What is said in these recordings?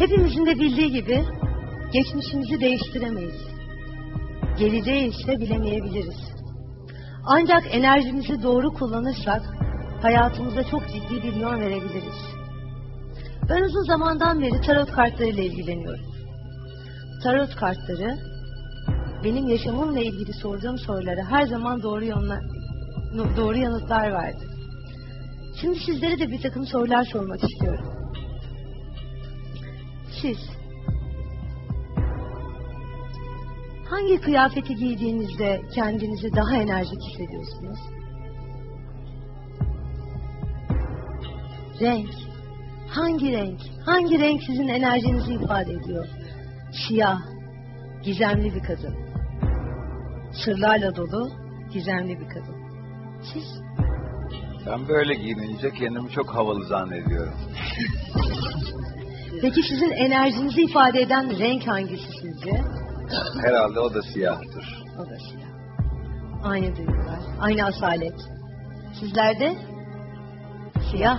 Hepimizin de bildiği gibi geçmişimizi değiştiremeyiz. Geleceği ise bilemeyebiliriz. Ancak enerjimizi doğru kullanırsak hayatımıza çok ciddi bir yön verebiliriz. Ben uzun zamandan beri tarot kartlarıyla ilgileniyorum. Tarot kartları benim yaşamımla ilgili sorduğum sorulara her zaman doğru yönler, doğru yanıtlar verdi. Şimdi sizlere de bir takım sorular sormak istiyorum. Siz hangi kıyafeti giydiğinizde kendinizi daha enerjik hissediyorsunuz? Renk. Hangi renk? Hangi renk sizin enerjinizi ifade ediyor? Siyah. Gizemli bir kadın. Sırlarla dolu, gizemli bir kadın. Siz? Ben böyle giyinince kendimi çok havalı zannediyorum. Peki sizin enerjinizi ifade eden renk hangisi sizce? Herhalde o da siyahtır. O da siyah. Aynı duygular, aynı asalet. Sizlerde? Siyah.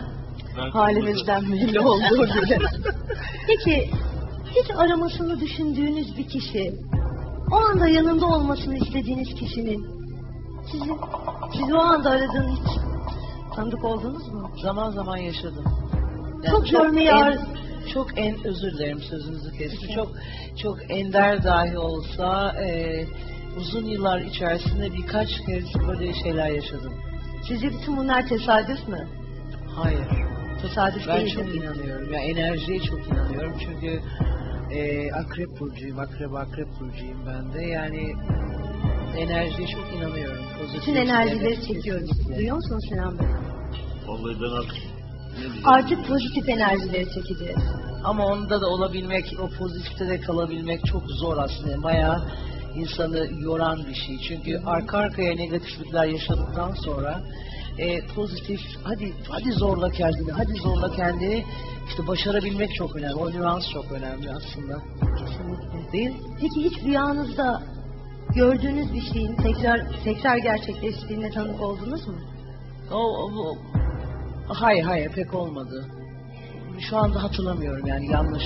Halinizden belli olduğu gibi. Peki, hiç aramasını düşündüğünüz bir kişi, o anda yanında olmasını istediğiniz kişinin, sizi, sizi o anda aradığını hiç tanıdık oldunuz mu? Zaman zaman yaşadım. Çok görmeyi en, çok en özür dilerim sözünüzü kestim. Çok çok ender dahi olsa e, uzun yıllar içerisinde birkaç kez böyle şeyler yaşadım. Sizce bütün bunlar tesadüf mü? Hayır. Tesadüf Ben değil çok değil mi? inanıyorum. Ya enerjiye çok inanıyorum çünkü e, akrep burcuyum, akrep akrep burcuyum ben de. Yani enerjiye çok inanıyorum. Pozitif, Bütün enerjileri çekiyoruz. kesinlikle. Duyuyor musunuz Sinan Bey? Vallahi ben artık? Artık pozitif enerjileri çekeceğiz. Ama onda da olabilmek, o pozitifte de kalabilmek çok zor aslında. Bayağı insanı yoran bir şey. Çünkü arka arkaya negatiflikler yaşadıktan sonra e, pozitif, hadi hadi zorla kendini, hadi zorla kendini işte başarabilmek çok önemli. O nüans çok önemli aslında. Kesinlikle. Değil? Peki hiç rüyanızda gördüğünüz bir şeyin tekrar tekrar gerçekleştiğine tanık oldunuz mu? O, o, o- hayır hayır pek olmadı. Şu anda hatırlamıyorum yani yanlış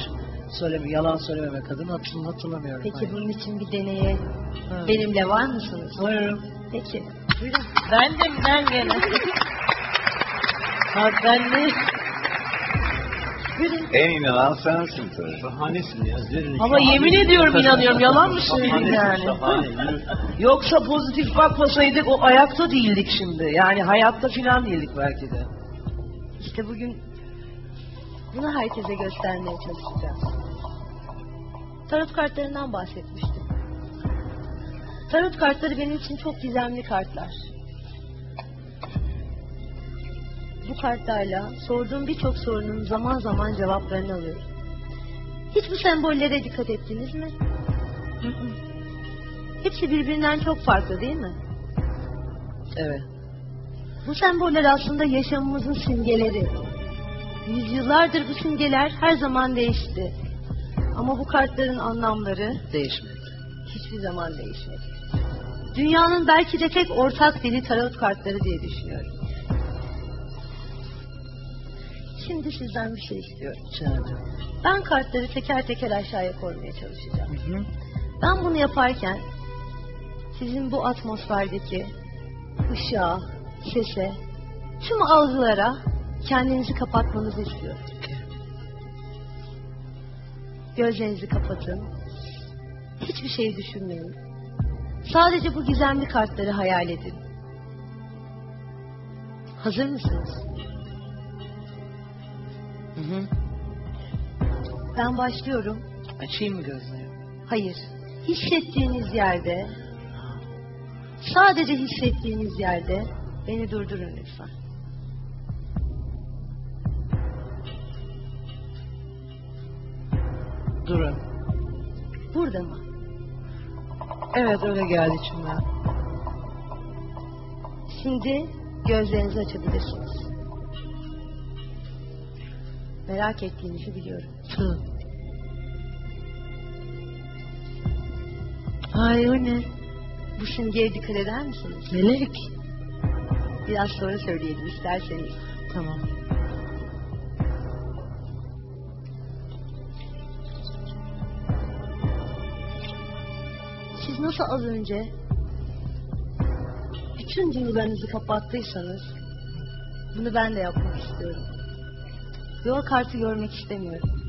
söyleme, yalan söylememek adına hatırl- hatırlamıyorum. Peki hayır. bunun için bir deneye Ha. benimle var mısınız? Varım. Peki. Buyurun. Ben de ben gene. ha ben de. Buyurun. En inanan sensin tabii. Şahanesin ya. Zerrin. Ama yemin ediyorum inanıyorum. Yalan mı söyleyeyim yani? Yoksa pozitif bakmasaydık o ayakta değildik şimdi. Yani hayatta filan değildik belki de. İşte bugün bunu herkese göstermeye çalışacağız. Tarot kartlarından bahsetmiştim. Tarot kartları benim için çok gizemli kartlar. Bu kartlarla sorduğum birçok sorunun zaman zaman cevaplarını alıyorum. Hiç bu sembollere dikkat ettiniz mi? Hepsi birbirinden çok farklı değil mi? Evet. Bu semboller aslında yaşamımızın simgeleri. Yüzyıllardır bu simgeler her zaman değişti. Ama bu kartların anlamları Değişmedi. hiçbir zaman değişmedi. Dünyanın belki de tek ortak dili tarot kartları diye düşünüyorum. Şimdi sizden bir şey istiyorum. Canım. Ben kartları teker teker aşağıya koymaya çalışacağım. Hı hı. Ben bunu yaparken sizin bu atmosferdeki ışığa, sese, tüm algılara kendinizi kapatmanızı istiyorum. Gözlerinizi kapatın. Hiçbir şey düşünmeyin. Sadece bu gizemli kartları hayal edin. Hazır mısınız? Hı hı. Ben başlıyorum. Açayım mı gözlerimi? Hayır. Hissettiğiniz yerde, sadece hissettiğiniz yerde beni durdurun lütfen. Durun. Burada mı? Evet öyle geldi içimden. Şimdi gözlerinizi açabilirsiniz. Merak ettiğinizi biliyorum. Tığ. Ay o ne? Bu simgeye dikkat eder misiniz? Melek. Biraz sonra söyleyelim isterseniz. Şey. Tamam. Siz nasıl az önce bütün duyularınızı kapattıysanız bunu ben de yapmak istiyorum. Yol kartı görmek istemiyorum.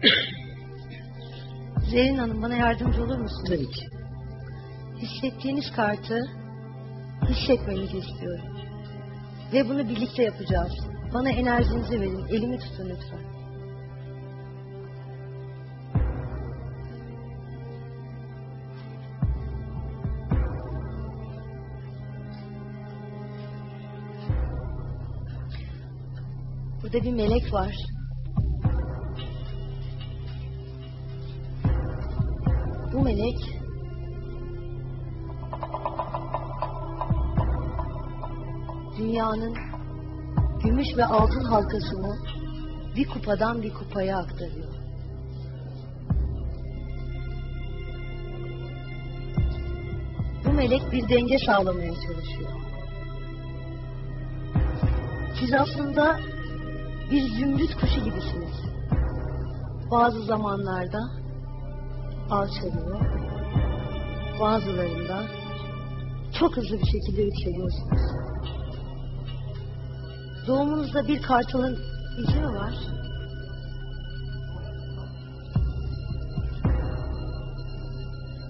Zerrin Hanım bana yardımcı olur musunuz? Tabii ki. Hissettiğiniz kartı hissetmenizi istiyorum. Ve bunu birlikte yapacağız. Bana enerjinizi verin. Elimi tutun lütfen. Burada bir melek var. Bu melek dünyanın gümüş ve altın halkasını bir kupadan bir kupaya aktarıyor. Bu melek bir denge sağlamaya çalışıyor. Siz aslında bir zümrüt kuşu gibisiniz. Bazı zamanlarda alçalıyor, bazılarında çok hızlı bir şekilde yükseliyorsunuz. Doğumunuzda bir kartalın izi mi var?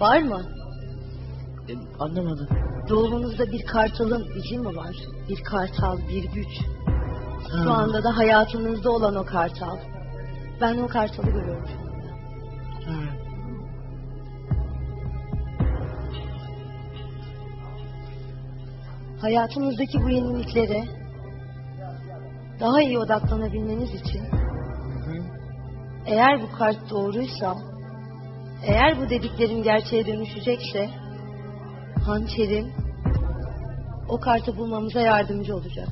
Var mı? E, anlamadım. Doğumunuzda bir kartalın izi mi var? Bir kartal, bir güç. Ha. Şu anda da hayatınızda olan o kartal. Ben o kartalı görüyorum Hayatınızdaki bu yeniliklere daha iyi odaklanabilmeniz için eğer bu kart doğruysa, eğer bu dediklerim gerçeğe dönüşecekse hançerim o kartı bulmamıza yardımcı olacak.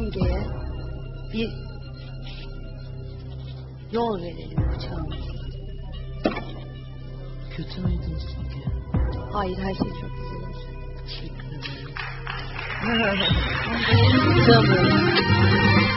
Simgeye bir yol verelim lütfen. Kötü müydü o simge? Hayır her şey çok güzel. Teşekkür ederim. Tamam.